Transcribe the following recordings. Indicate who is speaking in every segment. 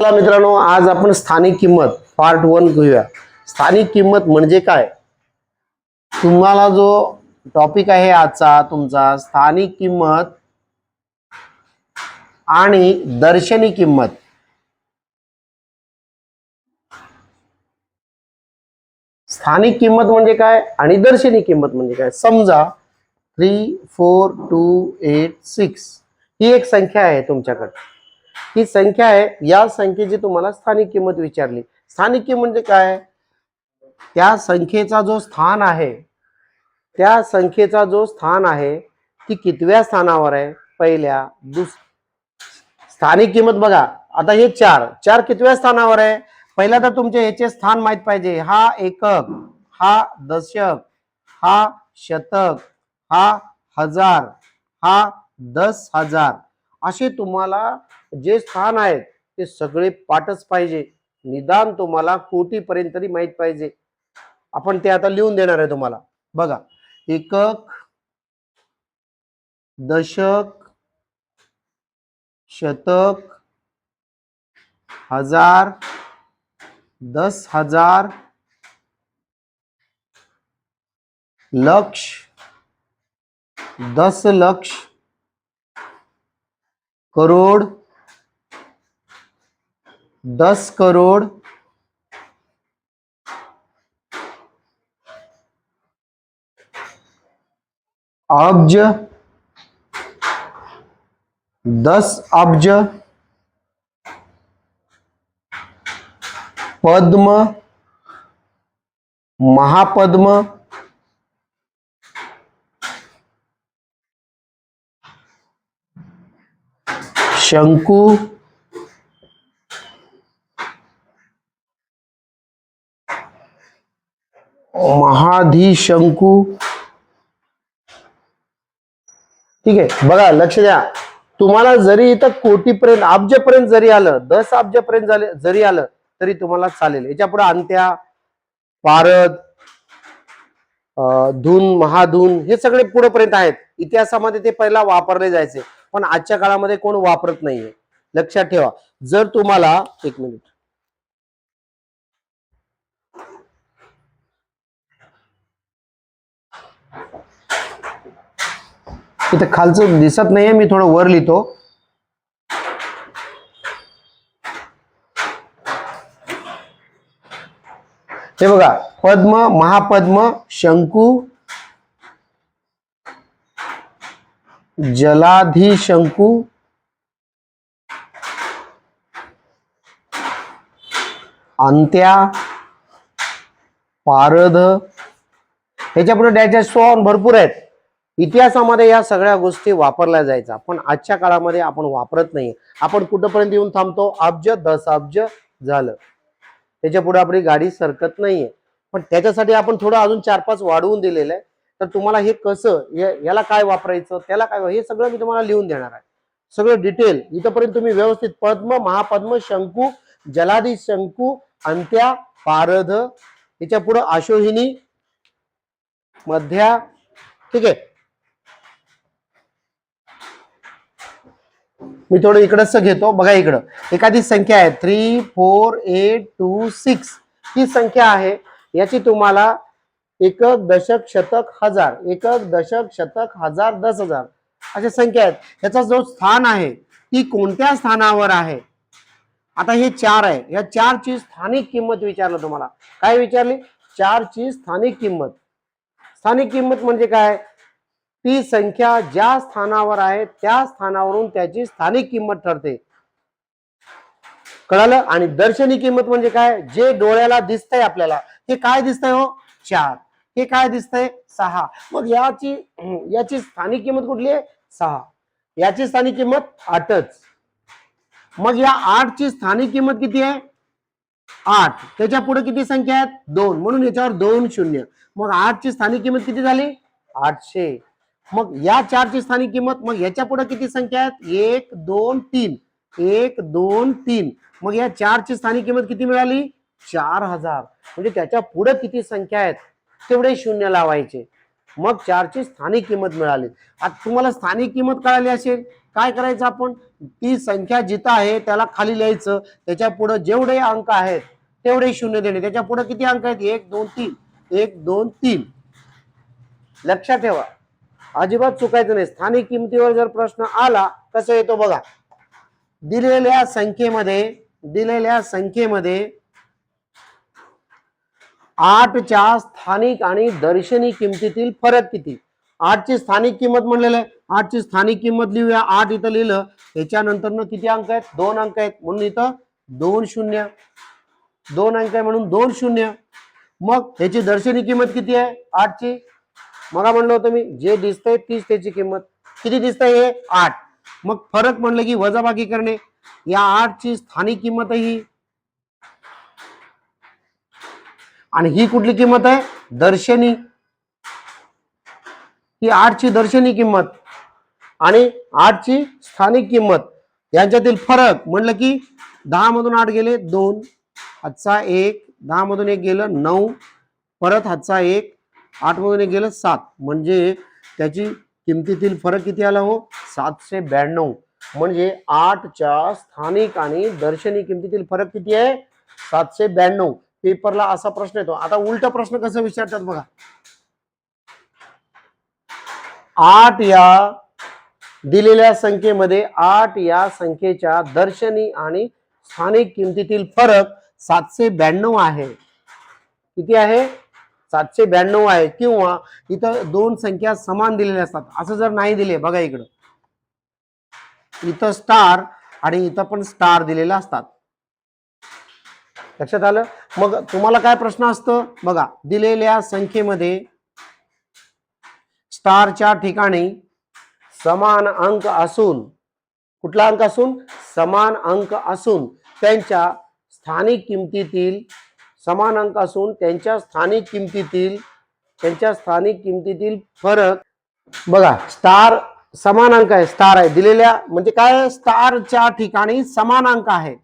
Speaker 1: चला मित्रांनो आज आपण स्थानिक किंमत पार्ट वन घेऊया. स्थानिक किंमत म्हणजे काय? तुम्हाला जो टॉपिक आहे आजचा तुमचा स्थानिक किंमत आणि दर्शनी किंमत. स्थानिक किंमत म्हणजे काय आणि दर्शनी किंमत म्हणजे काय? समजा three four two eight six ही एक संख्या आहे तुमच्याकडे. ही संख्या आहे. या संख्येची तुम्हाला स्थानिक किंमत विचारली. स्थानिक किंमत म्हणजे काय? त्या संख्येचा जो स्थान आहे त्या संख्येचा जो स्थान आहे ती कितव्या स्थानावर आहे? पहिल्या दुस स्थानिक किंमत बघा. आता हे चार चार कितव्या स्थानावर आहे? पहिला तर तुमचे ह्याचे स्थान माहीत पाहिजे. हा एकक हा दशक हा शतक हा हजार हा दस हजार. असे तुम्हाला जे स्थान आहेत ते सगळे पाठच पाहिजे. निदान तुम्हाला कोटीपर्यंत तरी माहीत पाहिजे. आपण ते आता लिहून देणार आहे तुम्हाला. बघा एकक दशक शतक हजार दस हजार लक्ष दस लक्ष करोड दस करोड अब्ज दस अब्ज पद्म महापद्म शंकू महाधिशंकू। ठीक आहे बघा लक्ष द्या. तुम्हाला जरी इथं कोटीपर्यंत अब्जपर्यंत जरी आलं दस अब्जपर्यंत झाले जरी आलं तरी तुम्हाला चालेल. याच्यापुढे अंत्या पारद धून महाधून हे सगळे पुढेपर्यंत आहेत. इतिहासामध्ये ते पहिला वापरले जायचे. पण आजच्या काळामध्ये कोण वापरत नाहीये. लक्षात ठेवा. जर तुम्हाला एक मिनिट. इथं खालचं दिसत नाहीये मी थोडं वर लिहितो. हे बघा पद्म महापद्म शंकू जलाधी शंकू अंत्या पारद ह्याच्या पुढे डॅशॅश सॉन भरपूर आहेत. इतिहासामध्ये या सगळ्या गोष्टी वापरल्या जायच्या पण आजच्या काळामध्ये आपण वापरत नाही आपण कुठंपर्यंत येऊन थांबतो? अब्ज दस अब्ज झालं. त्याच्या पुढे आपली गाडी सरकत नाहीये. पण त्याच्यासाठी आपण थोडं अजून चार पाच वाढवून दिलेलं आहे. तर तुम्हाला हे कसं याला काय वापरायचं त्याला काय हे सगळं मी तुम्हाला लिहून देणार आहे. सगळं डिटेल इथंपर्यंत तुम्ही व्यवस्थित पद्म महापद्म शंकू जलादी शंकू अंत्या पारध याच्या पुढं आशोहिनी मध्या ठीक आहे. मी थोडं इकडंच घेतो. बघा इकडं. एखादी संख्या आहे. Three four eight two six ही संख्या आहे. याची तुम्हाला एकक दशक शतक हजार. एकक दशक शतक हजार दस हजार. अशा संख्या आहेत. याचा जो स्थान आहे ती कोणत्या स्थानावर आहे? आता हे चार आहे. या चारची स्थानिक किंमत विचारलं तुम्हाला. काय विचारली? चारची स्थानिक किंमत. स्थानिक किंमत म्हणजे काय? ती संख्या ज्या स्थानावर आहे त्या स्थानावरून त्याची स्थानिक किंमत ठरते. कळालं? आणि दर्शनी किंमत म्हणजे काय? जे डोळ्याला दिसतंय आपल्याला. हे काय दिसतंय हो? चार. हे काय दिसतंय? सहा. मग याची याची स्थानिक किंमत कुठली आहे? सहा. याची स्थानिक किंमत आठच. मग या आठची स्थानिक किंमत किती आहे? आठ. त्याच्या पुढे किती संख्या आहेत? दोन. म्हणून याच्यावर दोन शून्य. मग आठची स्थानिक किंमत किती झाली? आठशे. मग या चारची स्थानिक किंमत मग याच्यापुढे किती संख्या आहेत? एक दोन तीन. एक दोन तीन. मग या चारची स्थानिक किंमत किती मिळाली? चार हजार. म्हणजे त्याच्या पुढे किती संख्या आहेत तेवढे शून्य लावायचे. मग चारची स्थानिक किंमत मिळाली. आता तुम्हाला स्थानिक किंमत कळाली असेल काय करायचं आपण? ती संख्या जिथं आहे त्याला खाली लिहायचं. त्याच्या पुढे जेवढे अंक आहेत तेवढे शून्य देणे. त्याच्या पुढे किती अंक आहेत? एक दोन तीन. एक दोन तीन. लक्षात ठेवा. अजिबात चुकायचं नाही. स्थानिक किमतीवर जर प्रश्न आला कसं येतो बघा. दिलेल्या संख्येमध्ये दिलेल्या संख्येमध्ये आठच्या स्थानिक आणि दर्शनी किमतीतील फरक किती? आठची स्थानिक किंमत म्हणलेलं आहे. आठची स्थानिक किंमत लिहूया. आठ इथं लिहिलं. त्याच्यानंतर किती अंक आहेत? दोन अंक आहेत. म्हणून इथं दोन शून्य. दोन अंक आहे म्हणून दोन शून्य. मग ह्याची दर्शनी किंमत किती आहे? आठची. मला म्हणलं होतं मी जे दिसतंय तीच त्याची किंमत. किती दिसतंय हे? आठ. मग फरक म्हणलं की वजाबाकी करणे. या आठची स्थानिक किंमत ही आणि ही कुठली किंमत आहे? दर्शनी. ही आठची दर्शनी किंमत. आणि आठची स्थानिक किंमत. यांच्यातील फरक म्हणलं की दहा मधून आठ गेले दोन हातचा एक दहा मधून एक गेलं नऊ परत हातचा एक आठ मधून गेलं सात. म्हणजे त्याची किमतीतील फरक किती आला हो? सातशे ब्याण्णव. म्हणजे आठच्या स्थानिक आणि दर्शनी किमतीतील फरक किती आहे? सातशे ब्याण्णव. पेपरला असा प्रश्न येतो. आता उलटा प्रश्न कसं विचारतात बघा. आठ या दिलेल्या संख्येमध्ये आठ या संख्येच्या दर्शनी आणि स्थानिक किमतीतील फरक सातशे ब्याण्णव आहे. किती आहे? सातशे ब्याण्णव आहे किंवा इथं दोन संख्या समान दिलेल्या असतात. असं जर नाही दिले बघा इकडं. इथं स्टार आणि इथं पण स्टार दिलेला असतात. लक्षात आलं? मग तुम्हाला काय प्रश्न असतो? बघा दिलेल्या संख्येमध्ये स्टारच्या ठिकाणी समान अंक असून कुठला अंक असून? समान अंक असून त्यांच्या स्थानिक किमतीतील समान अंक असून त्यांच्या स्थानिक किमतीतील त्यांच्या स्थानिक किमतीतील फरक. बघा स्टार समान अंक आहे स्टार आहे. दिलेल्या म्हणजे काय स्टारच्या ठिकाणी समान अंक आहे.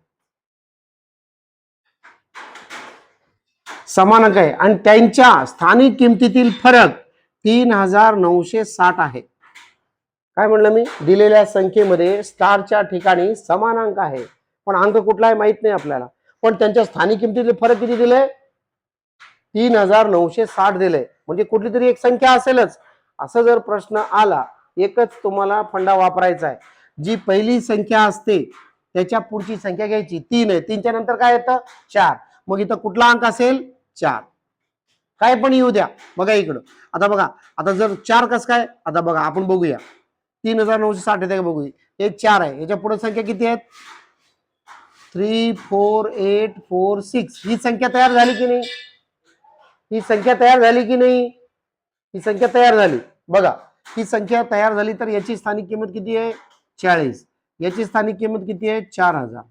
Speaker 1: समान अंक आहे. आणि त्यांच्या स्थानिक किमतीतील फरक तीन हजार नऊशे साठ आहे. काय म्हणलं मी? दिलेल्या संख्येमध्ये स्टारच्या ठिकाणी समान अंक आहे. पण अंक कुठला आहे माहीत नाही आपल्याला. पण त्यांच्या स्थानिक किमतीतले फरक किती दिले? तीन हजार नऊशे साठ दिले. म्हणजे कुठली तरी एक संख्या असेलच. असं जर प्रश्न आला एकच तुम्हाला फंडा वापरायचा आहे. जी पहिली संख्या असते त्याच्या पुढची संख्या घ्यायची. तीन आहे. तीनच्या नंतर काय येतं? चार. मग इथं कुठला अंक असेल? चार. काय पण येऊ द्या. बघा इकडं. आता बघा. आता जर चार कस काय? आता बघा आपण बघूया. तीन हजार नऊशे साठ येते का बघूया. एक चार आहे. याच्यापुढे संख्या किती आहेत? Three four eight four six ही संख्या तयार झाली की नाही? ही संख्या तयार झाली की नाही? ही संख्या तयार झाली. बघा ही संख्या तयार झाली तर याची स्थानिक किंमत किती आहे? चाळीस. याची स्थानिक किंमत किती आहे? चार हजार.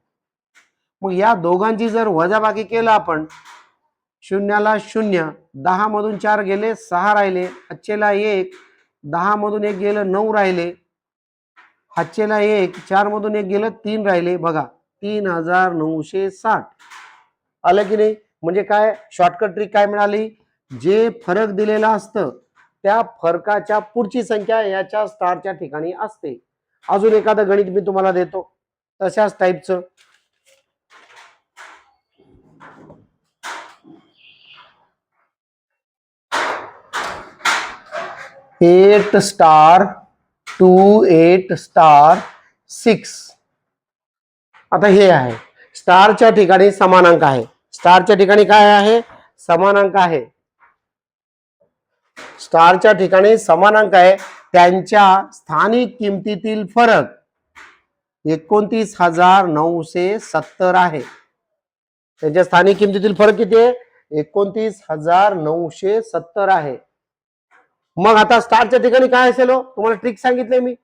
Speaker 1: मग या दोघांची जर वजाबाकी केलं आपण शून्याला शून्य दहा मधून चार गेले सहा राहिले हच्चेला एक दहा मधून एक गेलं नऊ राहिले हातचेला एक चार मधून एक गेलं तीन राहिले. बघा तीन हजार नऊशे साठ. आलं की नाही? म्हणजे काय? शॉर्टकट ट्रिक काय मिळाली? जे फरक दिलेलं असतं त्या फरकाच्या पुढची संख्या याच्या स्टारच्या ठिकाणी असते. अजून एखादं गणित मी तुम्हाला देतो. तशाच टाईपचं eight star two eight star six आता हे आहे. स्टारच्या ठिकाणी समानांक आहे. स्टारच्या ठिकाणी काय आहे? समानांक आहे. स्टारच्या ठिकाणी समानांक आहे. त्यांच्या स्थानिक किमतीतील फरक एकोणतीस हजार नऊशे सत्तर आहे. त्यांच्या स्थानिक किमतीतील फरक किती आहे? एकोणतीस हजार नऊशे सत्तर आहे. मग आता स्टारच्या ठिकाणी काय असेल हो? तुम्हाला ट्रिक सांगितले मी.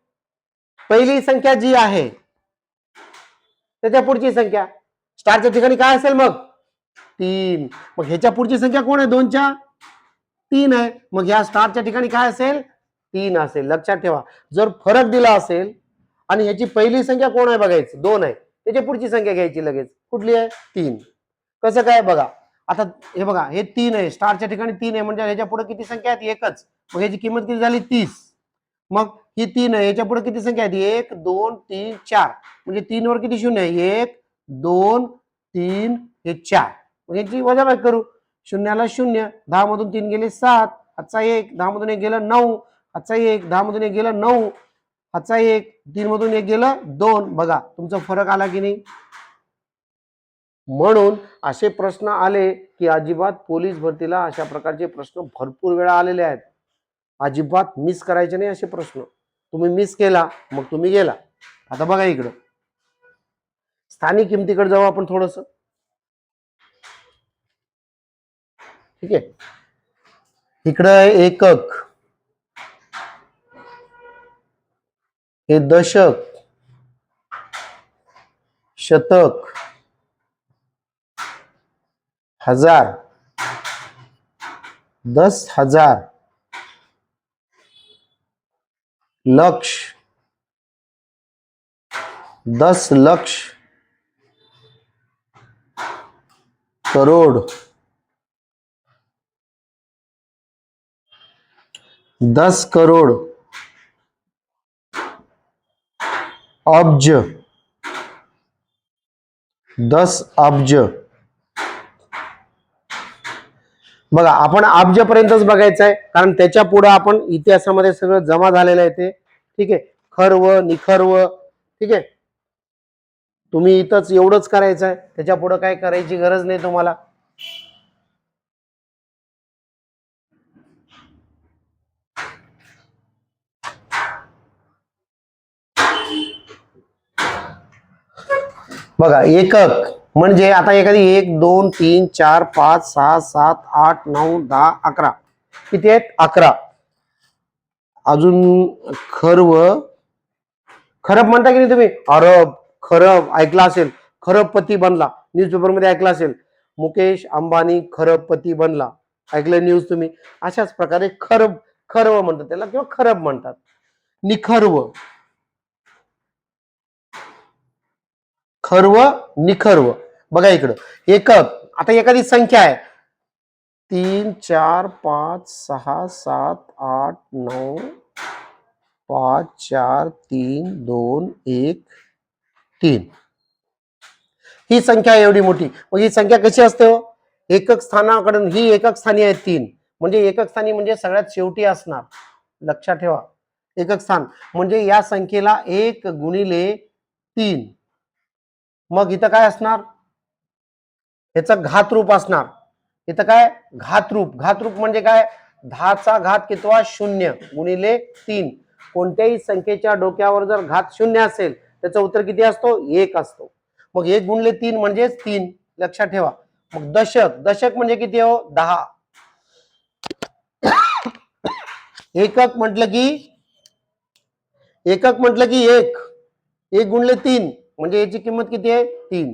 Speaker 1: पहिली संख्या जी आहे त्याच्या पुढची संख्या. स्टारच्या ठिकाणी काय असेल मग? तीन. मग ह्याच्या पुढची संख्या कोण आहे? दोनच्या? तीन आहे. मग ह्या स्टारच्या ठिकाणी काय असेल? तीन असेल. लक्षात ठेवा. जर फरक दिला असेल आणि ह्याची पहिली संख्या कोण आहे बघायची? दोन आहे. त्याची पुढची संख्या घ्यायची लगेच. कुठली आहे? तीन. कसं काय? बघा. आता हे बघा. हे तीन आहे. स्टारच्या ठिकाणी तीन आहे. म्हणजे ह्याच्या पुढे किती संख्या आहेत? एकच. मग ह्याची किंमत किती झाली? तीस. मग ही तीन आहे. याच्यापुढे किती संख्या आहेत? एक दोन तीन चार. म्हणजे तीन वर किती शून्य आहे? एक दोन तीन हे चार. मग याची वजाबाकी करू. शून्याला शून्य दहा मधून तीन गेले सात हातचा एक दहा मधून एक गेलं नऊ हातचा एक दहा मधून एक गेलं नऊ हातचा एक तीन मधून एक गेलं दोन. बघा तुमचा फरक आला की नाही? म्हणून असे प्रश्न आले की अजिबात पोलीस भरतीला अशा प्रकारचे प्रश्न भरपूर वेळा आलेले आहेत. अजिबात मिस करायचे नाही असे प्रश्न. तुम्ही मिस केला मग तुम्ही गेला. आता बघा इकडं. स्थानिक किमतीकडे जाऊ आपण थोडस. ठीक आहे. इकडं एकक. हे दशक. शतक. हजार. दस हजार. लक्ष। दस लक्ष। करोड़। दस करोड़। अब्ज। दस अब्ज। बघा आपण अब्जपर्यंतच बघायचं आहे कारण त्याच्या पुढे आपण इतिहासामध्ये सगळं जमा झालेलं आहे ते. ठीक आहे? खर्व निखर्व ठीक आहे? तुम्ही इथंच एवढंच करायचं आहे त्याच्या पुढे काय करायची गरज नाही तुम्हाला. बघा एकक. म्हणजे आता एखादी एक दोन तीन चार पाच सहा सात आठ नऊ दहा अकरा. किती आहेत? अकरा. अजून खर्व. खरब म्हणता की नाही तुम्ही? अरब खरब ऐकला असेल. खरबपती बनला. न्यूजपेपरमध्ये ऐकला असेल. मुकेश अंबानी खरबपती बनला. ऐकलं न्यूज तुम्ही? अशाच प्रकारे खरब खर्व म्हणतात त्याला किंवा खरब म्हणतात. निखर्व. खर्व निखर्व. बघा इकडं. एकक. आता एखादी संख्या आहे. तीन चार पाच सहा सात आठ नऊ पाच चार तीन दोन एक तीन. ही संख्या आहे एवढी मोठी. मग ही संख्या कशी असते हो? एकक स्थानाकडून ही एकक स्थानी आहे तीन. म्हणजे एकक स्थानी म्हणजे सगळ्यात शेवटी असणार. लक्षात ठेवा. एकक स्थान. म्हणजे या संख्येला एक गुणिले तीन. मग इथं काय असणार? याचं घातरूप असणार. इथं काय? घातरूप. घातरूप म्हणजे काय? दहाचा घात कितवा? शून्य गुणिले तीन. कोणत्याही संख्येच्या डोक्यावर जर घात शून्य असेल त्याचं उत्तर किती असतो? एक असतो. मग एक गुणले तीन म्हणजेच तीन. लक्षात ठेवा. मग दशक. दशक म्हणजे किती हो? दहा. एकक म्हटलं की एकक म्हटलं की एक. एक गुणले तीन. म्हणजे याची किंमत किती आहे? तीन.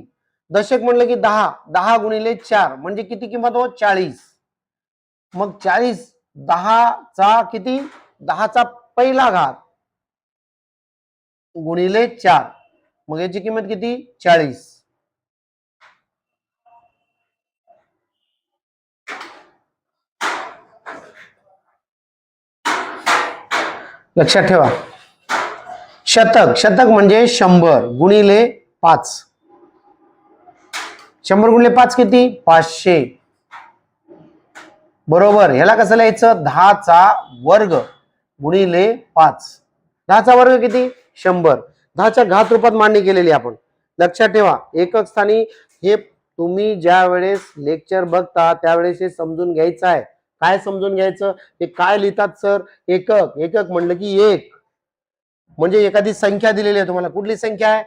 Speaker 1: दशक म्हणलं की दहा. दहा गुणिले चार. म्हणजे किती किंमत हो? चाळीस. मग चाळीस दहाचा किती? दहाचा पहिला घात. गुणिले चार. मग याची किंमत किती? चाळीस. लक्षात ठेवा. शतक शतक म्हणजे शंभर गुणिले पाच. शंभर गुणिले पाच किती? पाचशे. बरोबर ह्याला कसं लिहायचं? दहाचा वर्ग गुणिले पाच. दहाचा वर्ग किती? शंभर. दहाच्या घात रूपात मांडणी केलेली आपण. लक्षात ठेवा एकक स्थानी हे तुम्ही ज्या वेळेस लेक्चर बघता त्यावेळेस हे समजून घ्यायचं आहे. काय समजून घ्यायचं? हे काय लिहितात सर एकक. एकक म्हणलं की एक. म्हणजे एखादी संख्या दिलेली आहे तुम्हाला. कुठली संख्या आहे?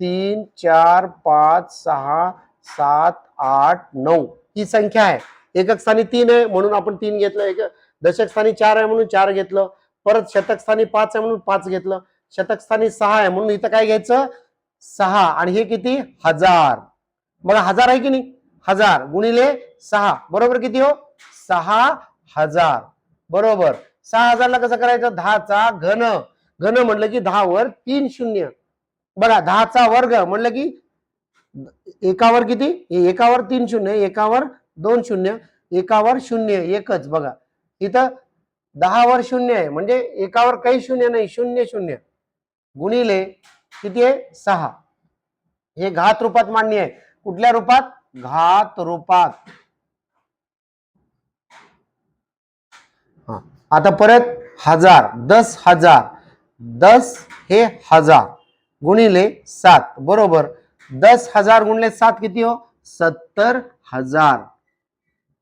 Speaker 1: तीन चार पाच सहा सात आठ नऊ. ही संख्या आहे. एकक स्थानी तीन आहे म्हणून आपण तीन घेतलं. एक दशक स्थानी चार आहे म्हणून चार घेतलं. परत शतक स्थानी पाच आहे म्हणून पाच घेतलं. शतक स्थानी सहा आहे म्हणून इथं काय घ्यायचं? सहा. आणि हे किती? हजार. बघा हजार आहे की नाही? हजार गुणिले सहा. बरोबर किती हो? सहा हजार. बरोबर. सहा हजारला कसं करायचं? दहाचा घन. घन म्हणलं की दहा वर तीन शून्य. बघा दहाचा वर्ग म्हणलं की एकावर किती? एकावर तीन शून्य एकावर दोन शून्य एकावर शून्य एकच. बघा इथं दहावर शून्य आहे म्हणजे एकावर काही शून्य नाही शून्य शून्य. गुणिले किती आहे? सहा. हे घात रूपात मान्य आहे. कुठल्या रूपात? घात रूपात. हा. आता परत हजार दस हजार. दस हे हजार गुणिले सात बरोबर. दस हजार गुणिले सात किती हो? सत्तर हजार.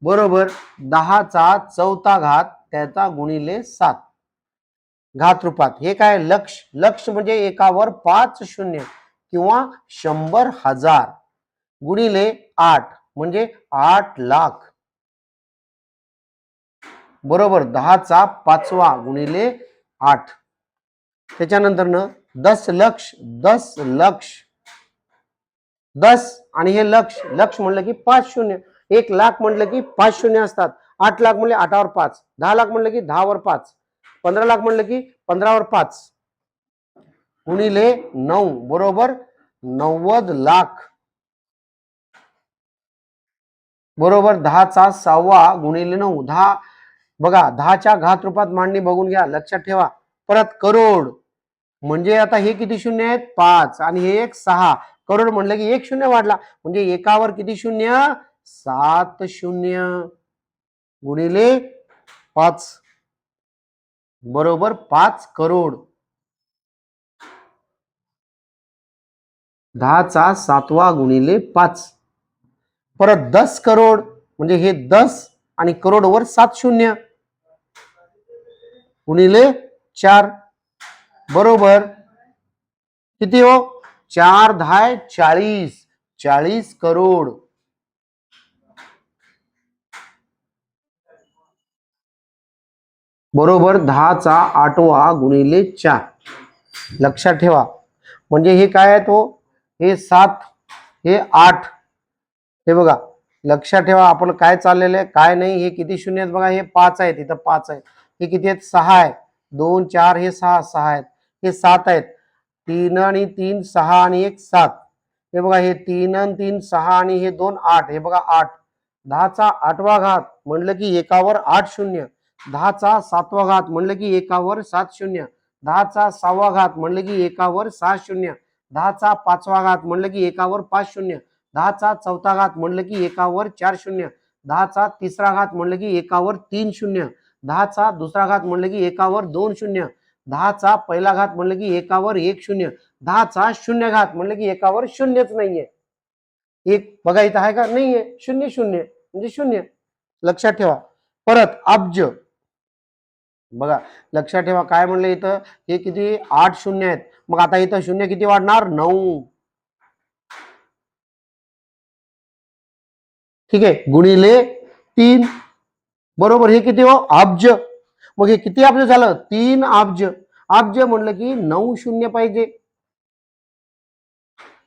Speaker 1: बरोबर. दहाचा चौथा घात त्याचा गुणिले सात. घात रूपात. हे काय? लक्ष. लक्ष म्हणजे एकावर पाच शून्य किंवा शंभर हजार गुणिले आठ म्हणजे आठ लाख. बरोबर. दहाचा पाचवा गुणिले आठ. त्याच्यानंतर दस लक्ष दस लक्ष. दस आणि हे लक्ष लक्ष म्हणलं की पाच शून्य. एक लाख म्हटलं की पाच शून्य असतात. आठ लाख म्हणले आठावर पाच. दहा लाख म्हणलं की दहावर पाच. पंधरा लाख म्हणलं की पंधरावर पाच. गुणिले नऊ बरोबर? नव्वद लाख. बरोबर? दहाचा सहावा गुणिले नऊ. दहा बघा दहाच्या घात रूपात मांडणी बघून घ्या. लक्षात ठेवा. परत करोड. म्हणजे आता हे किती शून्य आहेत? पाच. आणि हे एक सहा. करोड म्हणलं की एक शून्य वाढला. म्हणजे एकावर किती शून्य? सात शून्य. गुणिले पाच. बरोबर पाच करोड. दहाचा सातवा गुणिले पाच. परत दस करोड. म्हणजे हे दस आणि करोडवर सात शून्य. गुणिले चार. बरोबर? किती हो? चार धाय चाळीस. चाळीस करोड. बरोबर दहाचा आठवा गुणिले चार. लक्षात ठेवा. म्हणजे हे काय आहे तो हो? हे सात हे आठ. हे बघा लक्षात ठेवा आपण काय चाललेलं आहे काय नाही हे किती शून्य आहेत बघा हे पाच आहेत इथं पाच आहे हे किती आहेत? सहा आहे दोन चार हे सहा सहा आहेत. हे सात आहेत. तीन आणि तीन सहा आणि एक सात. हे बघा हे तीन आणि तीन सहा आणि हे दोन आठ. हे बघा आठ. दहाचा आठवा घात म्हणलं की एकावर आठ शून्य. दहाचा सातवा घात म्हणलं की एकावर सात शून्य. दहाचा सहावा घात म्हणलं की एकावर सहा शून्य. दहाचा पाचवा घात म्हणलं की एकावर पाच शून्य. दहाचा चौथा घात म्हणलं की एकावर चार शून्य. दहाचा तिसरा घात म्हणलं की एकावर तीन शून्य. दहाचा दुसरा घात म्हणलं की एकावर दोन शून्य. दहाचा पहिला घात म्हणलं की एकावर एक शून्य. दहाचा शून्य घात म्हणलं की एकावर शून्यच नाहीये. एक बघा इथं आहे का? नाहीये. शून्य शून्य. म्हणजे शून्य. लक्षात ठेवा. परत अब्ज. बघा लक्षात ठेवा काय म्हणलं इथं? हे किती? आठ शून्य आहेत. मग आता इथं शून्य किती वाढणार? नऊ. ठीक आहे. गुणिले तीन. बरोबर हे किती हो? अब्ज. मग हे किती अब्ज झालं? तीन अब्ज. अब्ज म्हणलं की नऊ शून्य पाहिजे.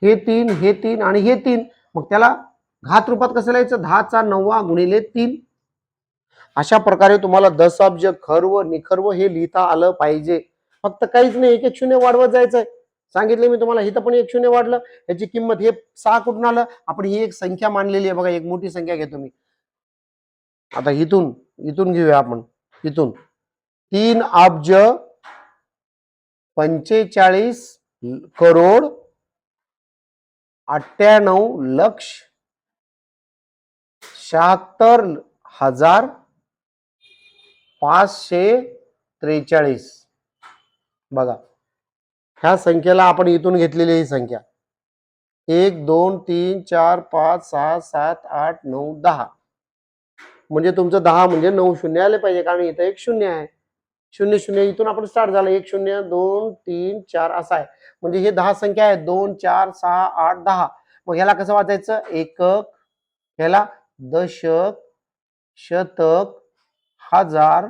Speaker 1: हे तीन हे तीन आणि हे तीन. मग त्याला घात रूपात कसं लिहायचं? दहाचा नववा गुणिले तीन. अशा प्रकारे तुम्हाला दस अब्ज खर्व निखर्व हे लिहिता आलं पाहिजे. फक्त काहीच नाही एक एक शून्य वाढवत जायचंय. सांगितलं मी तुम्हाला इथं पण एक शून्य वाढलं. याची किंमत हे सहा कुठून आलं? आपण ही एक संख्या मानलेली आहे बघा एक मोठी संख्या घेतो मी. आता इथून इथून घेऊया आपण. इथून. तीन अब्ज पंचेचाळीस करोड अठ्ठ्याण्णव लक्ष शहात्तर हजार पाचशे त्रेचाळीस. बघा ह्या संख्येला आपण इथून घेतलेली ही संख्या. एक दोन तीन चार पाच सहा सात आठ नऊ दहा. म्हणजे तुमचं दहा म्हणजे नऊ शून्य आले पाहिजे कारण इथं एक शून्य आहे. शून्य शून्य इथून आपण स्टार्ट झालं. एक शून्य दोन तीन चार असं आहे. म्हणजे हे दहा संख्या आहेत. दोन चार सहा आठ दहा. मग ह्याला कसं वाचायचं? एकक ह्याला दशक शतक हजार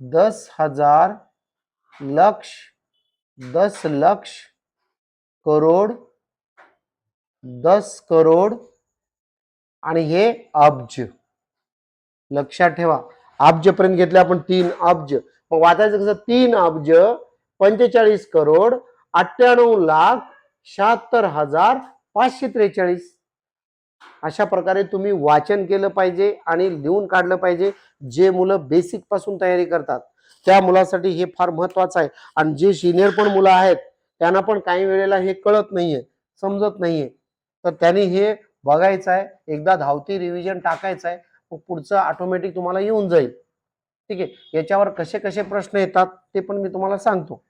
Speaker 1: दस हजार लक्ष दस लक्ष करोड दस करोड आणि हे अब्ज. लक्षात ठेवा. अब्जपर्यंत घेतले आपण तीन अब्ज. मग वाचायचं कसं? तीन अब्ज पंचेचाळीस करोड अठ्ठ्याण्णव लाख शहात्तर हजार पाचशे त्रेचाळीस. अशा प्रकारे तुम्ही वाचन केलं पाहिजे आणि लिहून काढलं पाहिजे जे मुलं बेसिकपासून तयारी करतात. त्या मुलासाठी हे फार महत्वाचं आहे. आणि जे सिनियर पण मुलं आहेत त्यांना पण काही वेळेला हे कळत नाहीये समजत नाहीये. तर त्यांनी हे बघायचं आहे. एकदा धावती रिव्हिजन टाकायचं आहे. मग पुढचं ऑटोमॅटिक तुम्हाला येऊन जाईल. ठीक आहे. याच्यावर कसे कसे प्रश्न येतात ते पण मी तुम्हाला सांगतो.